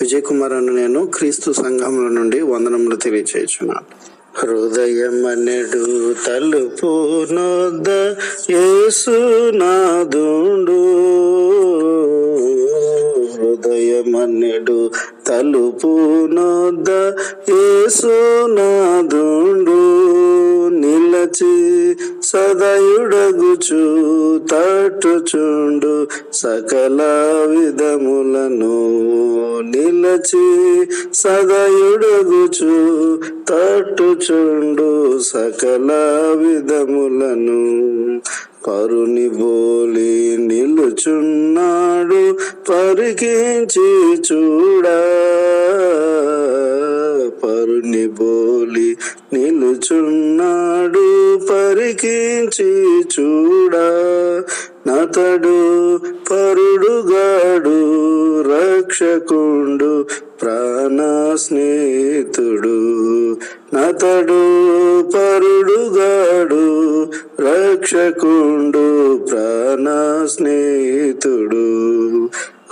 విజయ్ కుమార్ అని నేను క్రీస్తు సంఘముల నుండి వందనములు తెలియచేయుచున్నాను. హృదయమనెడు తలుపు నొద్ద యేసునాదుండు హృదయమనెడు తలుపు నొద్ద యేసునాదుండు నిలచి సదయుడగుచు తట్టుచుండు సకల విధములను. నిలచి సదయుడగుచు తట్టుచుండు సకల విధములను. పరుని బోలి నిలుచున్నాడు పరికించి చూడా. పరుని బోలి నిలుచున్నాడు పరికించి చూడా. నతడు పరుడుగాడు రక్షకుండు ప్రాణ స్నేహితుడు. నతడు పరుడుగాడు రక్షకుండు ప్రాణ స్నేహితుడు.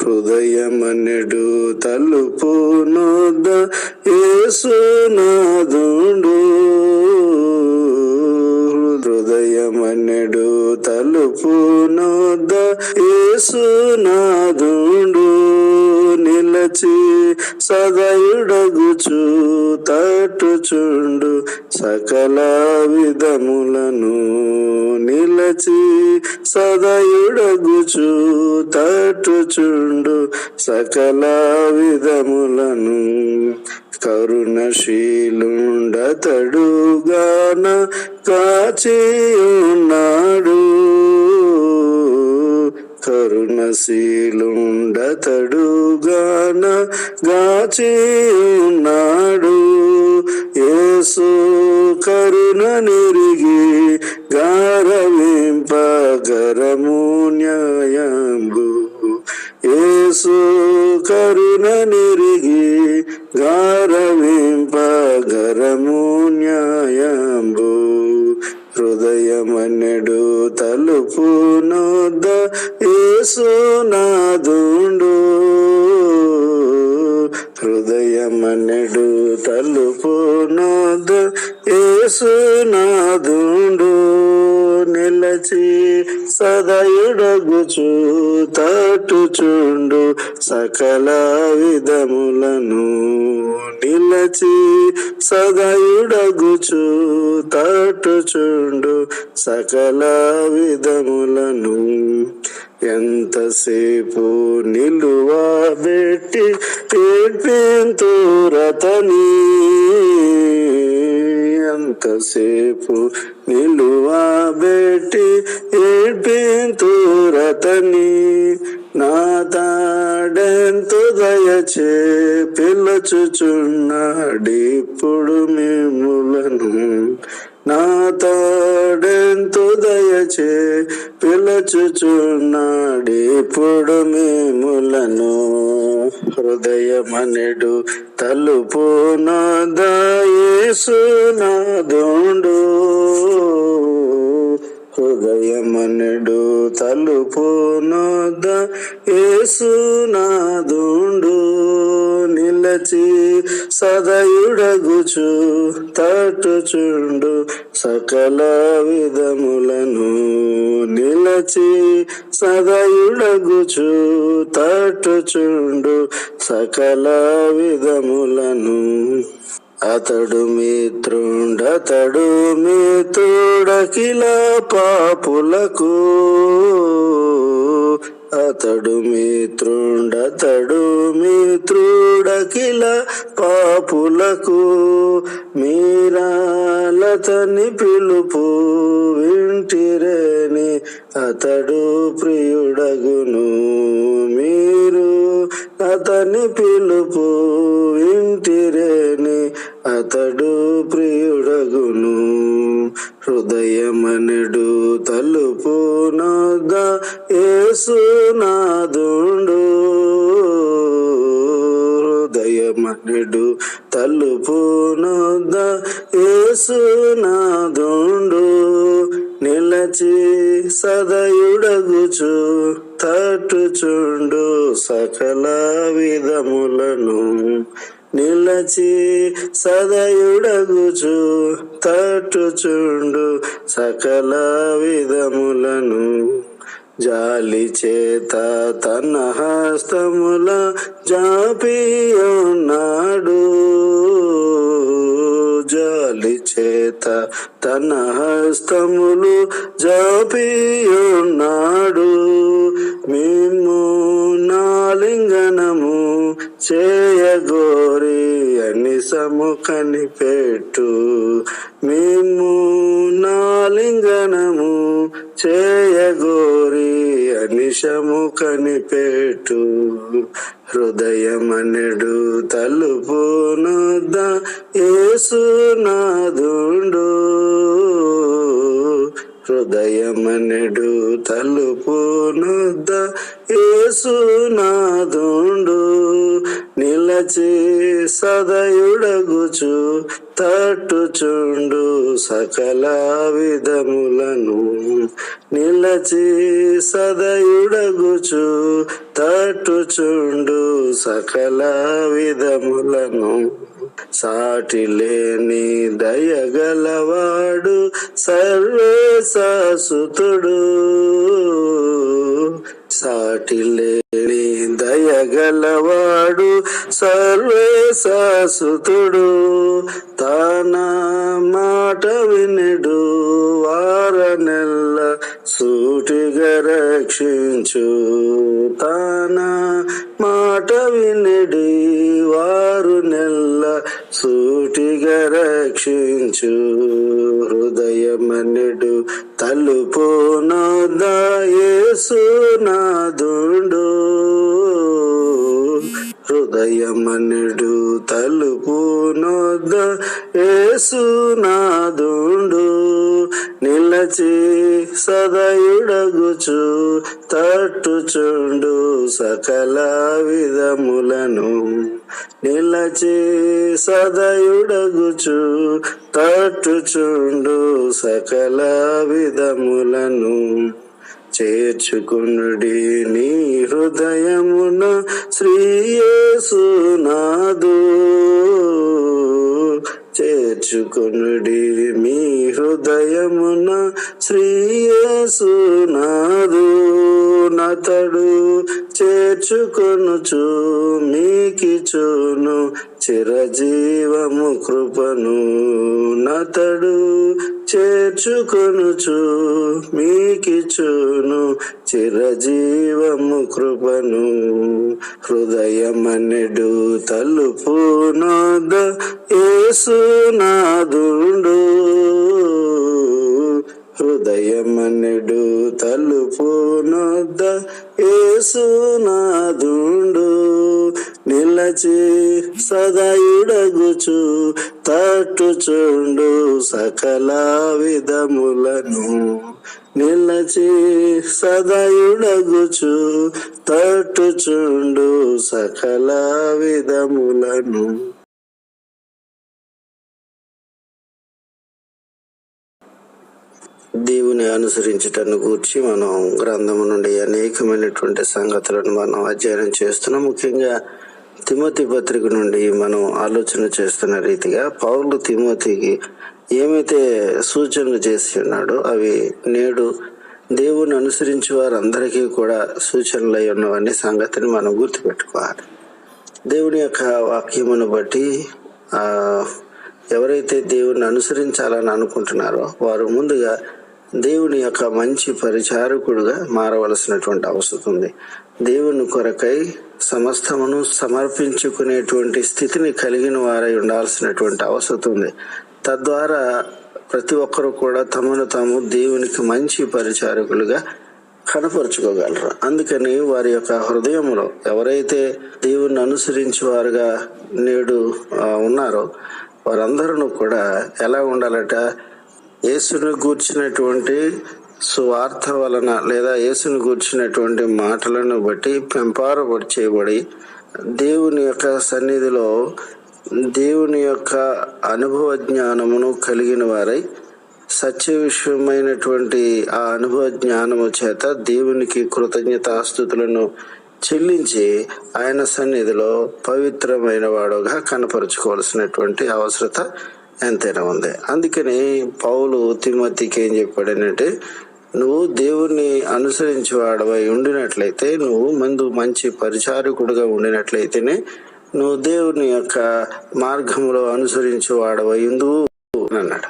హృదయమనెడు తలుపు నొద్ద యేసునాదుండు హృదయమనెడు తలుపు నొద్ద యేసునాదుండు నిలచి సదయుడగుచు తట్టుచుండు సకల విధములను నిలచి సదయుడగుచు తట్టుచుండు సకల విధములను కరుణశీలుండతడుగాన కాచి ఉన్నాడు. కరుణశీలుండతడుగాన గాచి ఉన్నాడు యేసు కరుణ నిరిగి గారవింపగరము న్యాయంబు. యేసు కరుణ నిరిగి గారవింపగరము న్యాయం సదయుడగుచు తాటుచుండు సకల విధములను. నిలచి సదయుడగుచు తాటుచుండు సకల విధములను. ఎంతసేపు నిలువ పెట్టి రతని? ఎంతసేపు నిలువ పెట్టి రతని? నా తాడెంతో దయచే పిల్లచుచున్నాడిప్పుడు మిమ్ములను నా తాడెంతో దయచే పిలచుచున్నాడిప్పుడు మేములను. హృదయమనెడు తలుపు నాదయేసునాదుండు హృదయమనెడు తలుపు నొద్ద ఏసునాదుండు నిలచి సదయుడగుచు తట్టుచుండు సకల విధములను నిలచి సదయుడగుచు తట్టుచుండు సకల విధములను అతడు మిత్రుండతడు మిత్రుడకిల పాపులకు. అతడు మిత్రుండతడు మిత్రుడకిల పాపులకు. మీరాలతని పిలుపు వింటిరేని అతడు ప్రియుడగును. మీరు అతని పిలుపు వింటిరేని అతడు ప్రియుడగును. హృదయమనడు తలుపు నొద్ద ఏసునాదుండు హృదయమనడు తలుపు నొద్ద ఏసునాదుండు నిలచి సదయుడగుచు తట్టుచుండు సకల విధములను. నిలచి సదయుడగుచు తట్టుచుండు సకల విధములను. జాలి చేత తన హస్తముల జాపియున్నాడు. జాలి చేత తన హస్తములు జాపియున్నాడు. మేము నాలింగనము చేయగోరి అని సముఖని పెట్టు. మేము నాలింగనము చేయగోరి అనిశము కనిపెట్టు హృదయమనెడు తలుపు నొద్ద ఏసునాదుండు హృదయమనెడు తలుపు నొద్ద ఏసునాదుండు నిలచి సదయుడగుచు తట్టుచుండు సకల విధములను నిలచి సదయుడగుచు తట్టుచుండు సకల విధములను సాటి లేని దయగలవాడు సర్వేశాసుతుడు సాటి లేని దయగలవాడు సర్వేశాసుతుడు తన మాట వినడు వారనెల్ల సూటిగా రక్షించు. తన మాట వినడి వారు నెల్ల సూటిగా రక్షించు. హృదయమనెడు తలుపు నాదుండు. హృదయమనుడు తలుపు నొద్ద ఏసునాదుండు నిలచి సదయుడగుచు తట్టుచుండు సకల విధములను. నిలచి సదయుడగుచు తట్టుచుండు సకల విధములను. చేర్చుకునుడి నీ హృదయమున శ్రీయేసునాదు చేర్చుకునుడి మీ హృదయమున శ్రీయేసునాదు నతడు చేర్చుకొనుచు మీకిచును చిరజీవము కృపను. నతడు చేర్చుకొనుచు మీకిచును చిరజీవము కృపను. హృదయమనెడు తలుపు నాద ఏసునాదుండు హృదయమనుడు తలుపు నొద్ద ఏసునాదుండు నిలచి సదయుడగుచు తట్టుచుండు సకల విధములను. నిలచి సదయుడగుచు తట్టుచుండు సకల విధములను. దేవుని అనుసరించటను గూర్చి మనం గ్రంథము నుండి అనేకమైనటువంటి సంగతులను మనం అధ్యయనం చేస్తున్నాం. ముఖ్యంగా తిమోతి పత్రిక నుండి మనం ఆలోచన చేస్తున్న రీతిగా పౌరులు తిమోతికి ఏమైతే సూచనలు చేసి ఉన్నాడో అవి నేడు దేవుని అనుసరించి వారందరికీ కూడా సూచనలు అయి ఉన్నవన్నీ సంగతిని మనం గుర్తుపెట్టుకోవాలి. దేవుని యొక్క వాక్యమును బట్టి ఎవరైతే దేవుని అనుసరించాలని అనుకుంటున్నారో వారు ముందుగా దేవుని యొక్క మంచి పరిచారకుడుగా మారవలసినటువంటి అవసరం ఉంది. దేవుని కొరకై సమస్తమును సమర్పించుకునేటువంటి స్థితిని కలిగిన వారై ఉండాల్సినటువంటి అవసరం ఉంది. తద్వారా ప్రతి ఒక్కరు కూడా తమను తాము దేవునికి మంచి పరిచారకులుగా కనపరుచుకోగలరు. అందుకని వారి యొక్క హృదయంలో ఎవరైతే దేవుణ్ణి అనుసరించి వారుగా నేడు ఉన్నారో వారందరూ కూడా ఎలా ఉండాలట? యేసును గూర్చినటువంటి సువార్త వలన లేదా యేసును గూర్చినటువంటి మాటలను బట్టి పెంపారబడి చేయబడి దేవుని యొక్క సన్నిధిలో దేవుని యొక్క అనుభవ జ్ఞానమును కలిగిన వారై సత్య విషయమైనటువంటి ఆ అనుభవ జ్ఞానము చేత దేవునికి కృతజ్ఞతాస్థుతులను చెల్లించి ఆయన సన్నిధిలో పవిత్రమైన వాడుగా కనపరుచుకోవాల్సినటువంటి అవసరత ఎంతైనా ఉంది. అందుకని పౌలు తిమ్మతికి ఏం చెప్పాడనంటే నువ్వు దేవుణ్ణి అనుసరించి వాడవై ఉండినట్లయితే నువ్వు ముందు మంచి పరిచారకుడుగా ఉండినట్లయితేనే నువ్వు దేవుని యొక్క మార్గంలో అనుసరించి వాడవై ఉందువు అన్నాడు.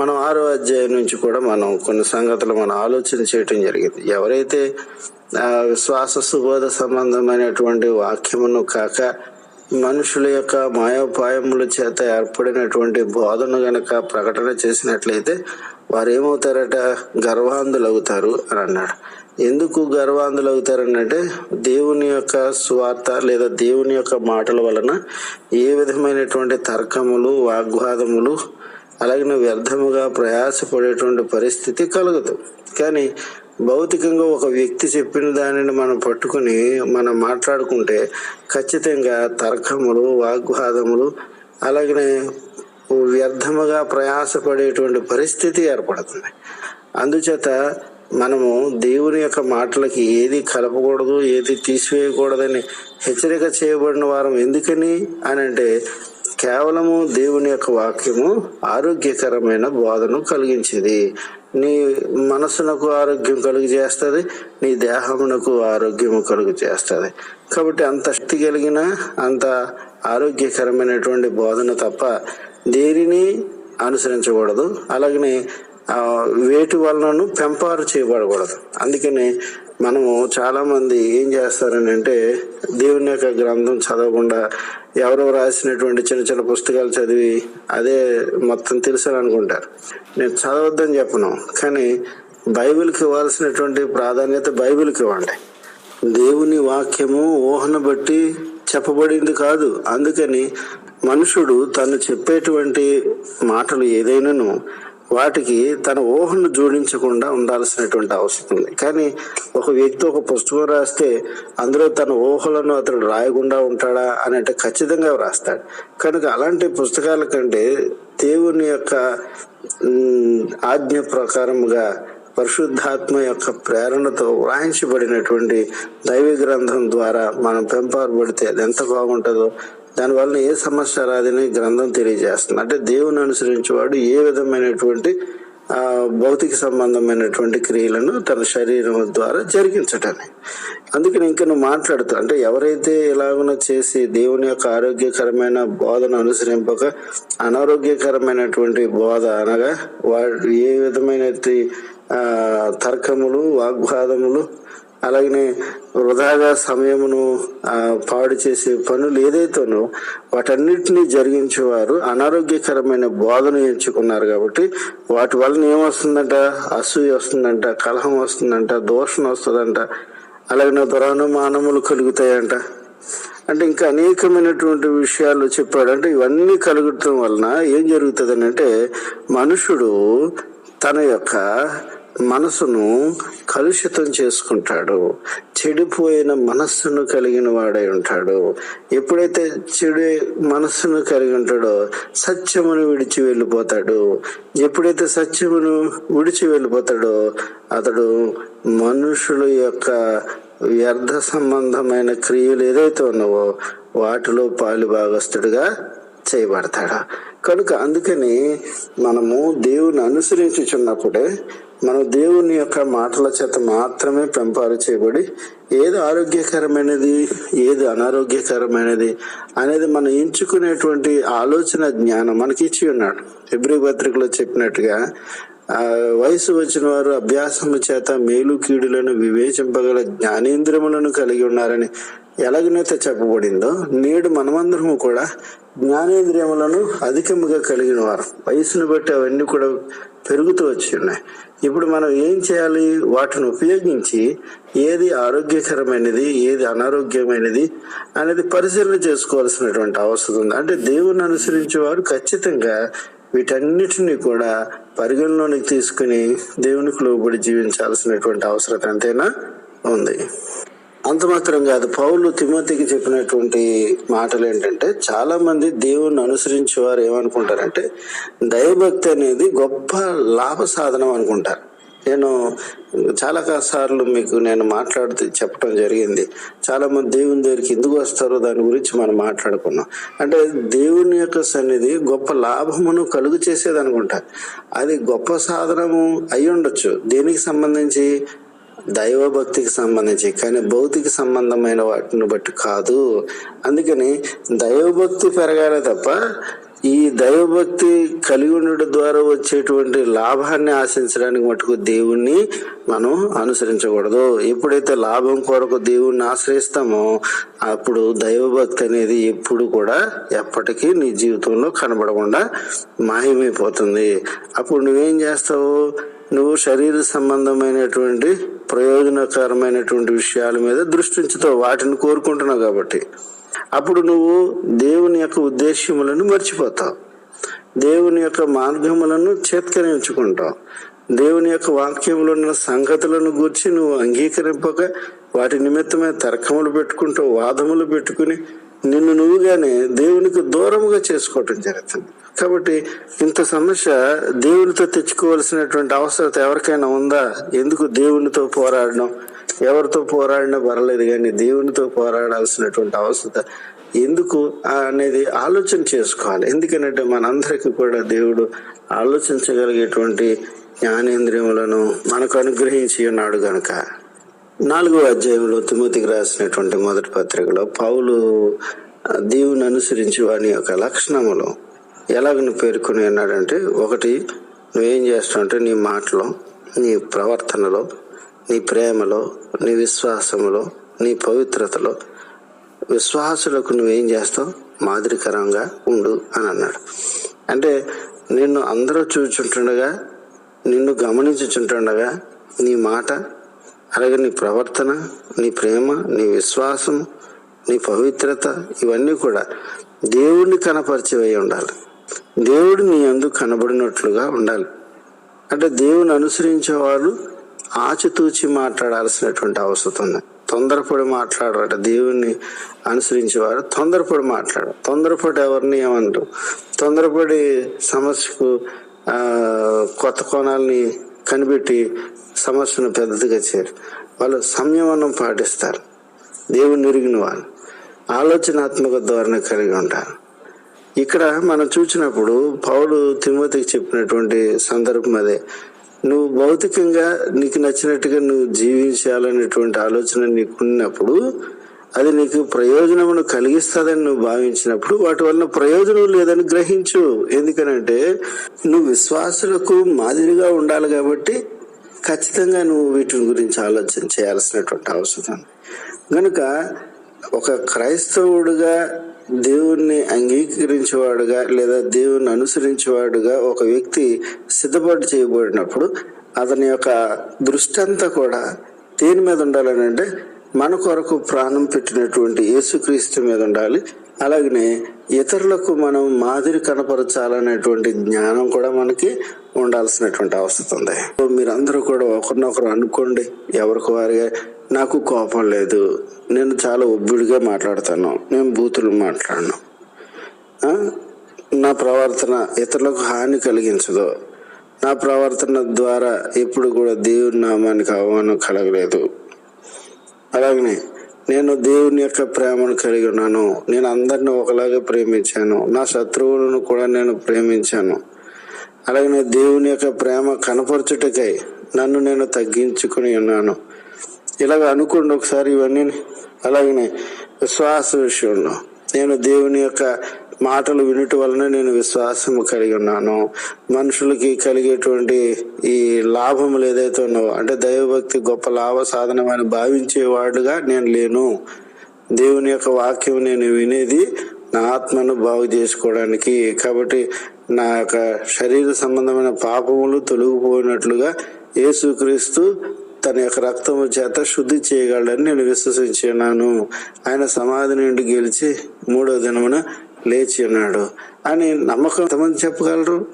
మనం ఆరో అధ్యాయం నుంచి కూడా మనం కొన్ని సంగతులు మనం ఆలోచన చేయటం జరిగింది. ఎవరైతే శ్వాస సుబోధ సంబంధమైనటువంటి వాక్యమును కాక మనుషుల యొక్క మాయోపాయముల చేత ఏర్పడినటువంటి బోధన గనక ప్రకటన చేసినట్లయితే వారు ఏమవుతారట గర్వాంధులు అవుతారు అని అన్నాడు. ఎందుకు గర్వాంధులు అవుతారనంటే దేవుని యొక్క స్వార్థ లేదా దేవుని యొక్క మాటల వలన ఏ విధమైనటువంటి తర్కములు వాగ్వాదములు అలాగే వ్యర్థముగా ప్రయాసపడేటువంటి పరిస్థితి కలుగుతుంది కానీ భౌతికంగా ఒక వ్యక్తి చెప్పిన దానిని మనం పట్టుకుని మనం మాట్లాడుకుంటే ఖచ్చితంగా తర్కములు వాగ్వాదములు అలాగనే వ్యర్థముగా ప్రయాసపడేటువంటి పరిస్థితి ఏర్పడుతుంది. అందుచేత మనము దేవుని యొక్క మాటలకి ఏది కలపకూడదు ఏది తీసివేయకూడదని హెచ్చరిక చేయబడిన వారం ఎందుకని అని అంటే కేవలము దేవుని యొక్క వాక్యము ఆరోగ్యకరమైన బోధను కలిగించేది. నీ మనసునకు ఆరోగ్యం కలుగు చేస్తుంది నీ దేహమునకు ఆరోగ్యము కలుగు చేస్తుంది. కాబట్టి అంత శక్తి కలిగిన అంత ఆరోగ్యకరమైనటువంటి బోధన తప్ప దేనిని అనుసరించకూడదు. అలాగనే ఆ, వేటి వలనను పెంపారు చేయబడకూడదు. అందుకని మనము చాలా మంది ఏం చేస్తారని అంటే దేవుని యొక్క గ్రంథం చదవకుండా ఎవరో రాసినటువంటి చిన్న చిన్న పుస్తకాలు చదివి అదే మొత్తం తెలుసని అనుకుంటారు నేను చదవద్దని చెప్పను కానీ బైబిల్కి ఇవ్వాల్సినటువంటి ప్రాధాన్యత బైబిల్కి ఇవ్వండి. దేవుని వాక్యము ఊహను బట్టి చెప్పబడింది కాదు. అందుకని మనుషుడు తను చెప్పేటువంటి మాటలు ఏదైనాను వాటికి తన ఊహను జోడించకుండా ఉండాల్సినటువంటి అవసరం ఉంది. కానీ ఒక వ్యక్తి ఒక పుస్తకం రాస్తే అందులో తన ఊహలను అతడు రాయకుండా ఉంటాడా అని అంటే ఖచ్చితంగా వ్రాస్తాడు. కనుక అలాంటి పుస్తకాల కంటే దేవుని యొక్క ఆజ్ఞ ప్రకారముగా పరిశుద్ధాత్మ యొక్క ప్రేరణతో వ్రాయించబడినటువంటి దైవ గ్రంథం ద్వారా మనం పెంపబడితే అది ఎంత బాగుంటుందో దానివల్ల ఏ సమస్య రాదని గ్రంథం తెలియజేస్తుంది. అంటే దేవుని అనుసరించేవాడు ఏ విధమైనటువంటి భౌతిక సంబంధమైనటువంటి క్రియలను తన శరీరం ద్వారా జరిగించటాన్ని అందుకని ఇంకా నువ్వు మాట్లాడుతూ అంటే ఎవరైతే ఎలాగనో చేసి దేవుని యొక్క ఆరోగ్యకరమైన బోధన అనుసరింపక అనారోగ్యకరమైనటువంటి బోధ అనగా వా ఏ విధమైన తర్కములు వాగ్వాదములు అలాగనే వృధాగా సమయమును పాడు చేసే పనులు ఏదైతేనో వాటన్నిటిని జరిగించేవారు అనారోగ్యకరమైన బోధన ఎంచుకున్నారు కాబట్టి వాటి వలన ఏమొస్తుందంట? అసూయ వస్తుందంట కలహం వస్తుందంట దోషం వస్తుందంట అలాగనే దురానుమానములు కలుగుతాయంట. అంటే ఇంకా అనేకమైనటువంటి విషయాలు చెప్పాడు. అంటే ఇవన్నీ కలుగటం వలన ఏం జరుగుతుంది అంటే మనుషుడు తన యొక్క మనసును కలుషితం చేసుకుంటాడు. చెడిపోయిన మనస్సును కలిగిన వాడై ఉంటాడు. ఎప్పుడైతే చెడు మనస్సును కలిగి ఉంటాడో సత్యమును విడిచి వెళ్ళిపోతాడు. ఎప్పుడైతే సత్యమును విడిచి వెళ్ళిపోతాడో అతడు మనుషుల యొక్క వ్యర్థ సంబంధమైన క్రియలు ఏదైతే ఉన్నావో వాటిలో పాలు భాగస్తుడిగా చేయబడతాడు. కనుక అందుకని మనము దేవుని అనుసరించుచున్నప్పుడే మనం దేవుని యొక్క మాటల చేత మాత్రమే పెంపారు చేయబడి ఏది ఆరోగ్యకరమైనది ఏది అనారోగ్యకరమైనది అనేది మనం ఎంచుకునేటువంటి ఆలోచన జ్ఞానం మనకి ఇచ్చి ఉన్నాడు. ఎబ్రి పత్రికలో చెప్పినట్టుగా వయసు వచ్చిన వారు అభ్యాసము చేత మేలు కీడులను వివేచింపగల జ్ఞానేంద్రములను కలిగి ఉన్నారని ఎలాగనైతే చెప్పబడిందో నేడు మనమందరము కూడా జ్ఞానేంద్రియములను అధికముగా కలిగిన వారు. వయసును బట్టి అవన్నీ కూడా పెరుగుతూ వచ్చి ఉన్నాయి. ఇప్పుడు మనం ఏం చేయాలి? వాటిని ఉపయోగించి ఏది ఆరోగ్యకరమైనది ఏది అనారోగ్యమైనది అనేది పరిశీలన చేసుకోవాల్సినటువంటి అవసరం ఉంది. అంటే దేవుణ్ణి అనుసరించే వారు ఖచ్చితంగా వీటన్నిటిని కూడా పరిగణలోనికి తీసుకుని దేవునికి లోబడి జీవించాల్సినటువంటి అవసరం ఎంతైనా ఉంది. అంత మాత్రం కాదు. పౌలు తిమోతికి చెప్పినటువంటి మాటలు ఏంటంటే చాలా మంది దేవుణ్ణి అనుసరించే వారు ఏమనుకుంటారంటే దైవభక్తి అనేది గొప్ప లాభ సాధనం అనుకుంటారు. నేను చాలా సార్లు మీకు నేను మాట్లాడుతూ చెప్పడం జరిగింది. చాలా మంది దేవుని దగ్గరికి ఎందుకు వస్తారో దాని గురించి మనం మాట్లాడుకున్నాం. అంటే దేవుని యొక్క సన్నిధి గొప్ప లాభమును కలుగు చేసేది అనుకుంటా అది గొప్ప సాధనము అయి ఉండొచ్చు దేనికి సంబంధించి? దైవభక్తికి సంబంధించి కానీ భౌతిక సంబంధమైన వాటిని బట్టి కాదు. అందుకని దైవభక్తి పెరగాలి తప్ప ఈ దైవభక్తి కలిగి ఉండడం ద్వారా వచ్చేటువంటి లాభాన్ని ఆశించడానికి మటుకు దేవుణ్ణి మనం అనుసరించకూడదు. ఎప్పుడైతే లాభం కొరకు దేవుణ్ణి ఆశ్రయిస్తామో అప్పుడు దైవభక్తి అనేది ఎప్పుడు కూడా ఎప్పటికీ నీ జీవితంలో కనబడకుండా మాయమైపోతుంది. అప్పుడు నువ్వేం చేస్తావు? నువ్వు శరీర సంబంధమైనటువంటి ప్రయోజనకరమైనటువంటి విషయాల మీద దృష్టి ఉంచుతావు వాటిని కోరుకుంటున్నావు కాబట్టి. అప్పుడు నువ్వు దేవుని యొక్క ఉద్దేశ్యములను మర్చిపోతావు. దేవుని యొక్క మార్గములను చేత్కరించుకుంటావు. దేవుని యొక్క వాక్యములు ఉన్న సంగతులను గూర్చి నువ్వు అంగీకరింపక వాటి నిమిత్తమే తర్కములు పెట్టుకుంటూ వాదములు పెట్టుకుని నిన్ను నువ్వుగానే దేవునికి దూరముగా చేసుకోవటం జరుగుతుంది. కాబట్టి ఇంత సమస్య దేవునితో తెచ్చుకోవాల్సినటువంటి అవసరత ఎవరికైనా ఉందా? ఎందుకు దేవునితో పోరాడడం? ఎవరితో పోరాడినా పర్లేదు కానీ దేవునితో పోరాడాల్సినటువంటి అవసరత ఎందుకు అనేది ఆలోచన చేసుకోవాలి. ఎందుకంటే మనందరికీ కూడా దేవుడు ఆలోచించగలిగేటువంటి జ్ఞానేంద్రియములను మనకు అనుగ్రహించి ఉన్నాడు గనుక. నాలుగో అధ్యాయంలో తిమోతికి రాసినటువంటి మొదటి పత్రికలో పౌలు దేవుని అనుసరించి వాని యొక్క లక్షణములు ఎలాగని పేర్కొని అన్నాడంటే ఒకటి నువ్వేం చేస్తావు అంటే నీ మాటలో నీ ప్రవర్తనలో నీ ప్రేమలో నీ విశ్వాసములో నీ పవిత్రతలో విశ్వాసులకు నువ్వేం చేస్తావు? మాదిరికరంగా ఉండు అని అన్నాడు. అంటే నిన్ను అందరూ చూచుంటుండగా నిన్ను గమనించుచుంటుండగా నీ మాట అలాగే నీ ప్రవర్తన నీ ప్రేమ నీ విశ్వాసం నీ పవిత్రత ఇవన్నీ కూడా దేవుడిని కనపరిచేవై ఉండాలి. దేవుడు నీ అందు కనబడినట్లుగా ఉండాలి. అంటే దేవుని అనుసరించేవాడు ఆచితూచి మాట్లాడాల్సినటువంటి అవసరం ఉంది. తొందరపడి మాట్లాడరట దేవుణ్ణి అనుసరించేవారు తొందరపడి మాట్లాడరు. తొందరపడి ఎవరిని ఏమంటారు? తొందరపడి సమస్యకు కొత్త కోణాలని కనిపెట్టి సమస్యను పెద్దదిగా చేయరు. వాళ్ళు సంయమనం పాటిస్తారు. దేవుని ఎరిగిన వాళ్ళు ఆలోచనాత్మక ధోరణి కలిగి ఉంటారు. ఇక్కడ మనం చూసినప్పుడు పౌడు తిమ్మతికి చెప్పినటువంటి సందర్భం అదే. నువ్వు భౌతికంగా నీకు నచ్చినట్టుగా నువ్వు జీవించాలనేటువంటి ఆలోచన నీకు ఉన్నప్పుడు అది నీకు ప్రయోజనమును కలిగిస్తుందని నువ్వు భావించినప్పుడు వాటి వలన ప్రయోజనం లేదని గ్రహించు. ఎందుకనంటే నువ్వు విశ్వాసులకు మాదిరిగా ఉండాలి కాబట్టి ఖచ్చితంగా నువ్వు వీటి గురించి ఆలోచన చేయాల్సినటువంటి అవసరం ఉంది. గనుక ఒక క్రైస్తవుడుగా దేవుణ్ణి అంగీకరించేవాడుగా లేదా దేవుణ్ణి అనుసరించేవాడుగా ఒక వ్యక్తి సిద్ధపాటు చేయబడినప్పుడు అతని యొక్క దృష్టి అంతా కూడా దేని మీద ఉండాలని అంటే మన కొరకు ప్రాణం పెట్టినటువంటి యేసుక్రీస్తు మీద ఉండాలి అలాగనే ఇతరులకు మనం మాదిరి కనపరచాలనేటువంటి జ్ఞానం కూడా మనకి ఉండాల్సినటువంటి అవసరం ఉంది. మీరందరూ కూడా ఒకరినొకరు అనుకోండి ఎవరికి వారిగా నాకు కోపం లేదు నేను చాలా ఒబ్బిడిగా మాట్లాడతాను నేను బూతులు మాట్లాడను. నా ప్రవర్తన ఇతరులకు హాని కలిగించదు. నా ప్రవర్తన ద్వారా ఎప్పుడు కూడా దేవుని నామానికి అవమానం కలగలేదు. అలాగనే నేను దేవుని యొక్క ప్రేమను కలిగి ఉన్నాను. నేను అందరిని ఒకలాగే ప్రేమించాను. నా శత్రువులను కూడా నేను ప్రేమించాను. అలాగనే దేవుని యొక్క ప్రేమ కనపరచుటకై నన్ను నేను తగ్గించుకుని ఉన్నాను. ఇలాగ అనుకోండి ఒకసారి ఇవన్నీ. అలాగనే విశ్వాస విషయంలో నేను దేవుని యొక్క మాటలు వినుట వలన నేను విశ్వాసము కలిగి ఉన్నాను. మనుషులకి కలిగేటువంటి ఈ లాభములు ఏదైతే ఉన్నో అంటే దైవభక్తి గొప్ప లాభ సాధనమని భావించేవాడుగా నేను లేను. దేవుని యొక్క వాక్యం నేను వినేది నా ఆత్మను బాగు చేసుకోవడానికి. కాబట్టి నా యొక్క శరీర సంబంధమైన పాపములు తొలగిపోయినట్లుగా యేసుక్రీస్తు తన యొక్క రక్తము చేత శుద్ధి చేయగలడని నేను విశ్వసించున్నాను ఆయన సమాధి నుండి గెలిచి మూడో దినమున లేచి ఉన్నాడు అని నమ్మకం ఎంతమంది చెప్పగలరు?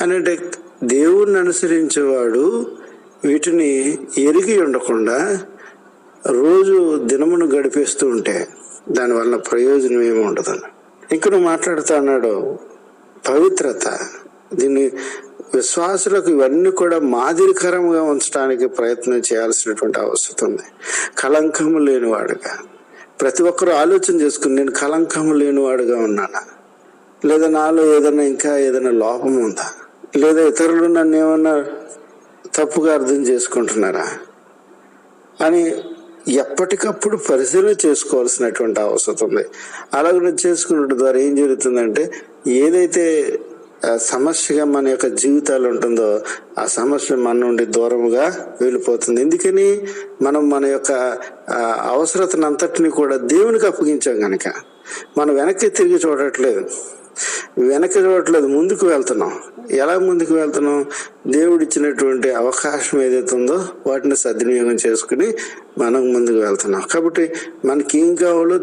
అని అంటే దేవుణ్ణి అనుసరించేవాడు వీటిని ఎరిగి ఉండకుండా రోజు దినమును గడిపేస్తూ ఉంటే దానివల్ల ప్రయోజనం ఏమి ఉండదు. ఇక్కడ మాట్లాడుతూ అన్నాడు పవిత్రత. దీన్ని విశ్వాసులకు ఇవన్నీ కూడా మాదిరికరంగా ఉంచడానికి ప్రయత్నం చేయాల్సినటువంటి అవసరం ఉంది. కలంకము లేనివాడుగా. ప్రతి ఒక్కరూ ఆలోచన చేసుకుని నేను కలంకం లేనివాడుగా ఉన్నానా? లేదా నాలో ఏదైనా ఇంకా ఏదైనా లోపం ఉందా? లేదా ఇతరులు నన్ను ఏమన్నా తప్పుగా అర్థం చేసుకుంటున్నారా? అని ఎప్పటికప్పుడు పరిశీలన చేసుకోవాల్సినటువంటి అవసరం ఉంది. అలాగే చేసుకున్న ద్వారా ఏం జరుగుతుందంటే ఏదైతే సమస్యగా మన యొక్క జీవితాలు ఉంటుందో ఆ సమస్య మన నుండి దూరంగా వెళ్ళిపోతుంది. ఎందుకని? మనం మన యొక్క అవసరతనంతటిని కూడా దేవునికి అప్పగించాం కనుక మనం వెనక్కి తిరిగి చూడట్లేదు. వెనక్కి చూడట్లేదు ముందుకు వెళ్తున్నాం. ఎలా ముందుకు వెళ్తున్నాం? దేవుడు ఇచ్చినటువంటి అవకాశం ఏదైతే ఉందో వాటిని సద్వినియోగం చేసుకుని మనం ముందుకు వెళ్తున్నాం. కాబట్టి మనకి ఏం కావాలో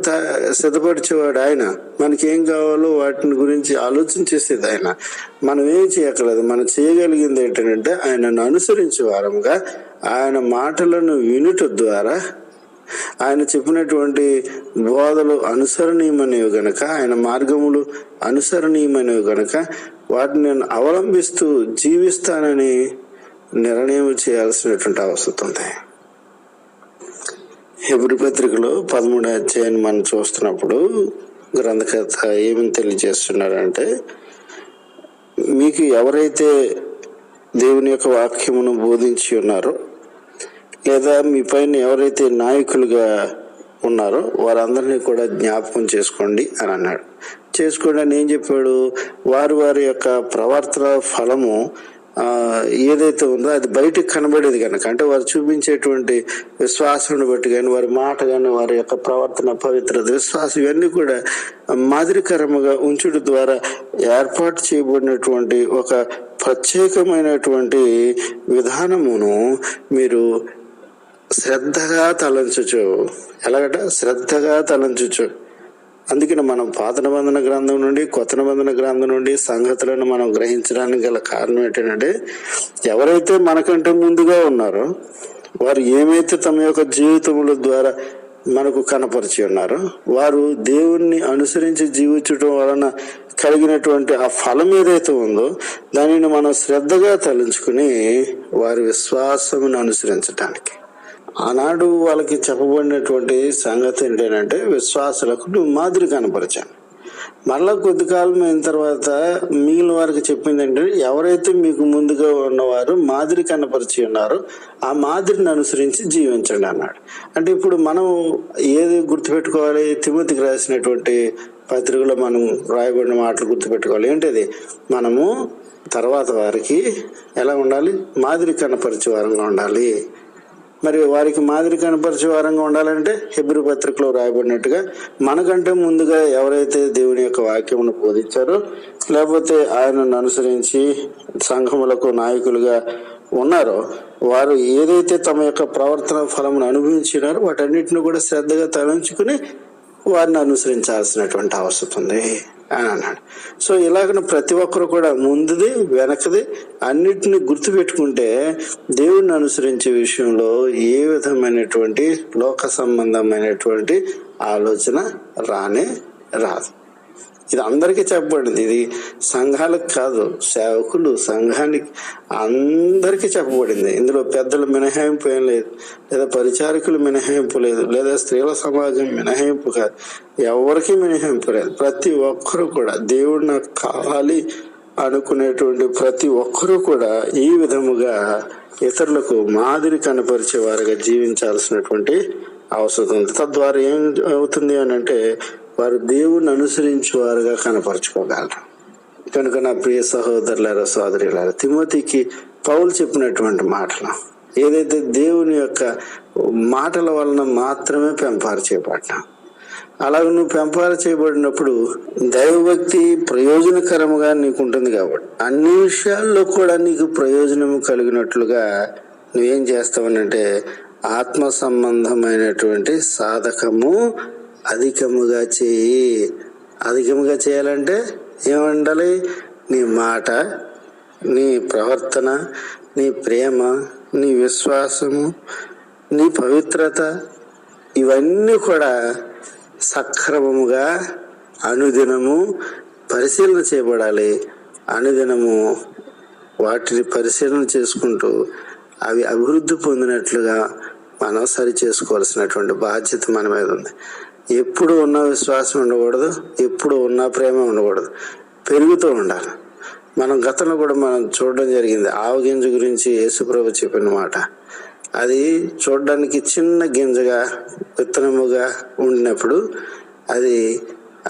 సిద్ధపరిచేవాడు ఆయన. మనకి ఏం కావాలో వాటిని గురించి ఆలోచన చేసేది ఆయన. మనం ఏం చేయక్కర్లేదు. మనం చేయగలిగింది ఏంటంటే ఆయనను అనుసరించే వారంగా ఆయన మాటలను వినుట ద్వారా ఆయన చెప్పినటువంటి బోధలు అనుసరణీయమైనవి గనక ఆయన మార్గములు అనుసరణీయమైనవి గనక వాటిని నేను అవలంబిస్తూ జీవిస్తానని నిర్ణయం చేయాల్సినటువంటి అవసరం ఉంది. హెబ్రి పత్రికలో పదమూడు అధ్యాయాన్ని మనం చూస్తున్నప్పుడు గ్రంథకర్త ఏమని తెలియజేస్తున్నారంటే మీకు ఎవరైతే దేవుని యొక్క వాక్యమును బోధించి ఉన్నారో లేదా మీ పైన ఎవరైతే నాయకులుగా ఉన్నారో వారందరినీ కూడా జ్ఞాపకం చేసుకోండి అని అన్నాడు. చేసుకోండి అని ఏం చెప్పాడు? వారి వారి యొక్క ప్రవర్తన ఫలము ఏదైతే ఉందో అది బయటకు కనబడేది కనుక అంటే వారు చూపించేటువంటి విశ్వాసం బట్టి కానీ వారి మాట కానీ వారి యొక్క ప్రవర్తన పవిత్రత విశ్వాసం ఇవన్నీ కూడా మాదిరికరముగా ఉంచుడు ద్వారా ఏర్పాటు చేయబడినటువంటి ఒక ప్రత్యేకమైనటువంటి విధానమును మీరు శ్రద్ధగా తలంచుచు. ఎలాగట? శ్రద్ధగా తలంచుచు. అందుకని మనం పాత నిబంధన గ్రంథం నుండి కొత్త నిబంధన గ్రంథం నుండి సంగతులను మనం గ్రహించడానికి గల కారణం ఏంటంటే ఎవరైతే మనకంటే ముందుగా ఉన్నారో వారు ఏమైతే తమ యొక్క జీవితముల ద్వారా మనకు కనపరిచి ఉన్నారో వారు దేవుణ్ణి అనుసరించి జీవించడం వలన కలిగినటువంటి ఆ ఫలం ఏదైతే ఉందో దానిని మనం శ్రద్ధగా తలంచుకుని వారి విశ్వాసమును అనుసరించడానికి ఆనాడు వాళ్ళకి చెప్పబడినటువంటి సంగతి ఏంటంటే విశ్వాసులకు నువ్వు మాదిరి కనపరిచాను మరలా కొద్ది కాలం అయిన తర్వాత మిగిలిన వారికి చెప్పింది ఏంటంటే ఎవరైతే మీకు ముందుగా ఉన్నవారు మాదిరి కనపరిచి ఉన్నారో ఆ మాదిరిని అనుసరించి జీవించండి అన్నాడు. అంటే ఇప్పుడు మనం ఏది గుర్తుపెట్టుకోవాలి? తిమ్మతికి రాసినటువంటి పత్రికలో మనం రాయబడిన మాటలు గుర్తుపెట్టుకోవాలి. ఏంటది? మనము తర్వాత వారికి ఎలా ఉండాలి? మాదిరి కనపరిచే వారంగా ఉండాలి. మరి వారికి మాదిరి కనపరిచే వారంగా ఉండాలంటే హెబ్రి పత్రికలో రాయబడినట్టుగా మనకంటే ముందుగా ఎవరైతే దేవుని యొక్క వాక్యమును బోధించారో లేకపోతే ఆయనను అనుసరించి సంఘములకు నాయకులుగా ఉన్నారో వారు ఏదైతే తమ యొక్క ప్రవర్తన ఫలమును అనుభవించినారో వాటన్నిటిని కూడా శ్రద్ధగా తలంచుకుని వారిని అనుసరించాల్సినటువంటి అవసరం ఉంది. అని అన్నాడు. సో ఇలాగన ప్రతి ఒక్కరు కూడా ముందుది వెనకది అన్నిటిని గుర్తుపెట్టుకుంటే దేవుణ్ణి అనుసరించే విషయంలో ఏ విధమైనటువంటి లోక సంబంధమైనటువంటి ఆలోచన రానే రాదు. ఇది అందరికీ చెప్పబడింది. ఇది సంఘాలకు కాదు సేవకులు సంఘానికి అందరికీ చెప్పబడింది. ఇందులో పెద్దలు మినహాయింపు ఏం లేదు లేదా పరిచారకులు మినహాయింపు లేదు లేదా స్త్రీల సమాజం మినహాయింపు కాదు. ఎవరికి మినహాయింపు లేదు. ప్రతి ఒక్కరూ కూడా దేవుడు నాకు కావాలి అనుకునేటువంటి ప్రతి ఒక్కరూ కూడా ఈ విధముగా ఇతరులకు మాదిరి కనపరిచే వారిగా జీవించాల్సినటువంటి అవసరం ఉంది. తద్వారా ఏం అవుతుంది అని అంటే వారు దేవుణ్ణి అనుసరించే వారుగా కనపరుచుకోగలరు. కనుక నా ప్రియ సహోదరులారా సోదరులారా తిమోతికి పౌలు చెప్పినటువంటి మాటలు ఏదైతే దేవుని యొక్క మాటల వలన మాత్రమే పెంపారు చేపట్టాం అలాగ నువ్వు పెంపారు చేయబడినప్పుడు దైవభక్తి ప్రయోజనకరముగా నీకు ఉంటుంది కాబట్టి అన్ని విషయాల్లో కూడా నీకు ప్రయోజనం కలిగినట్లుగా నువ్వేం చేస్తావనంటే ఆత్మ సంబంధమైనటువంటి సాధకము అధికముగా చేయి. అధికముగా చేయాలంటే ఏముండాలి? నీ మాట నీ ప్రవర్తన నీ ప్రేమ నీ విశ్వాసము నీ పవిత్రత ఇవన్నీ కూడా సక్రమముగా అనుదినము పరిశీలన చేయబడాలి. అనుదినము వాటిని పరిశీలన చేసుకుంటూ అవి అభివృద్ధి పొందినట్లుగా మనం సరి చేసుకోవాల్సినటువంటి బాధ్యత మన మీద ఉంది. ఎప్పుడు ఉన్న విశ్వాసం ఉండకూడదు ఎప్పుడు ఉన్న ప్రేమ ఉండకూడదు. పెరుగుతూ ఉండాలి. మనం గతంలో కూడా మనం చూడడం జరిగింది. ఆవు గింజ గురించి యేసుప్రభు చెప్పిన మాట. అది చూడడానికి చిన్న గింజగా విత్తనముగా ఉండినప్పుడు అది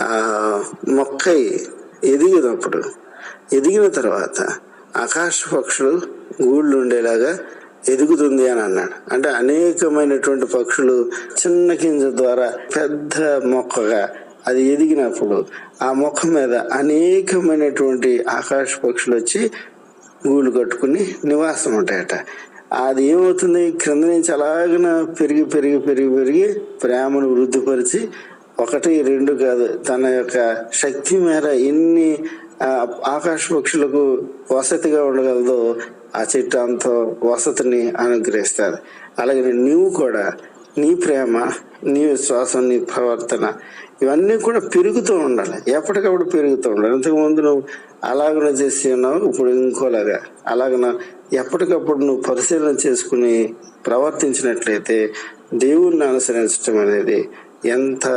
మొక్క మొక్కై ఎదిగినప్పుడు ఎదిగిన తర్వాత ఆకాశ పక్షులు గూళ్ళు ఉండేలాగా ఎదుగుతుంది అని అన్నాడు. అంటే అనేకమైనటువంటి పక్షులు చిన్న గింజ ద్వారా పెద్ద మొక్కగా అది ఎదిగినప్పుడు ఆ మొక్క మీద అనేకమైనటువంటి ఆకాశ పక్షులు వచ్చి గూళ్ళు కట్టుకుని నివాసం ఉంటాయట. అది ఏమవుతుంది? క్రింద నుంచి అలాగన పెరిగి పెరిగి పెరిగి పెరిగి ప్రేమను వృద్ధిపరిచి ఒకటి రెండు కాదు తన యొక్క శక్తి మేర ఎన్ని ఆకాశ పక్షులకు వసతిగా ఉండగలదో ఆ చెట్టు అంత వసతిని అనుగ్రహిస్తారు. అలాగే నీవు కూడా నీ ప్రేమ నీ విశ్వాసం నీ ప్రవర్తన ఇవన్నీ కూడా పెరుగుతూ ఉండాలి. ఎప్పటికప్పుడు పెరుగుతూ ఉండాలి. ఇంతకుముందు నువ్వు అలాగనే చేసి ఉన్నావు ఇప్పుడు ఇంకోలాగా. అలాగన ఎప్పటికప్పుడు నువ్వు పరిశీలన చేసుకుని ప్రవర్తించినట్లయితే దేవుణ్ణి అనుసరించడం అనేది ఎంత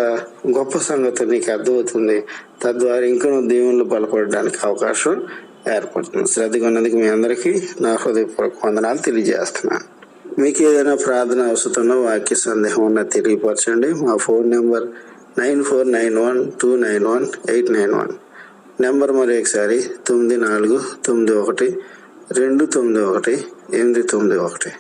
గొప్ప సంగతి నీకు అర్థమవుతుంది. తద్వారా ఇంకా నువ్వు దేవుళ్ళు బలపడడానికి అవకాశం ఏర్పడుతుంది శ్రద్ధగా ఉన్నందుకు మీ అందరికీ నా హృదయపూర్వక వందనాలు తెలియజేస్తున్నాను మీకు ఏదైనా ప్రార్థన అవసరం వాక్య సందేహం ఉన్నా తెలియపరచండి. మా phone number nine four nine one two nine one eight nine one. Number మరి ఒకసారి తొమ్మిది నాలుగు తొమ్మిది ఒకటి రెండు తొమ్మిది ఒకటి ఎనిమిది తొమ్మిది ఒకటి.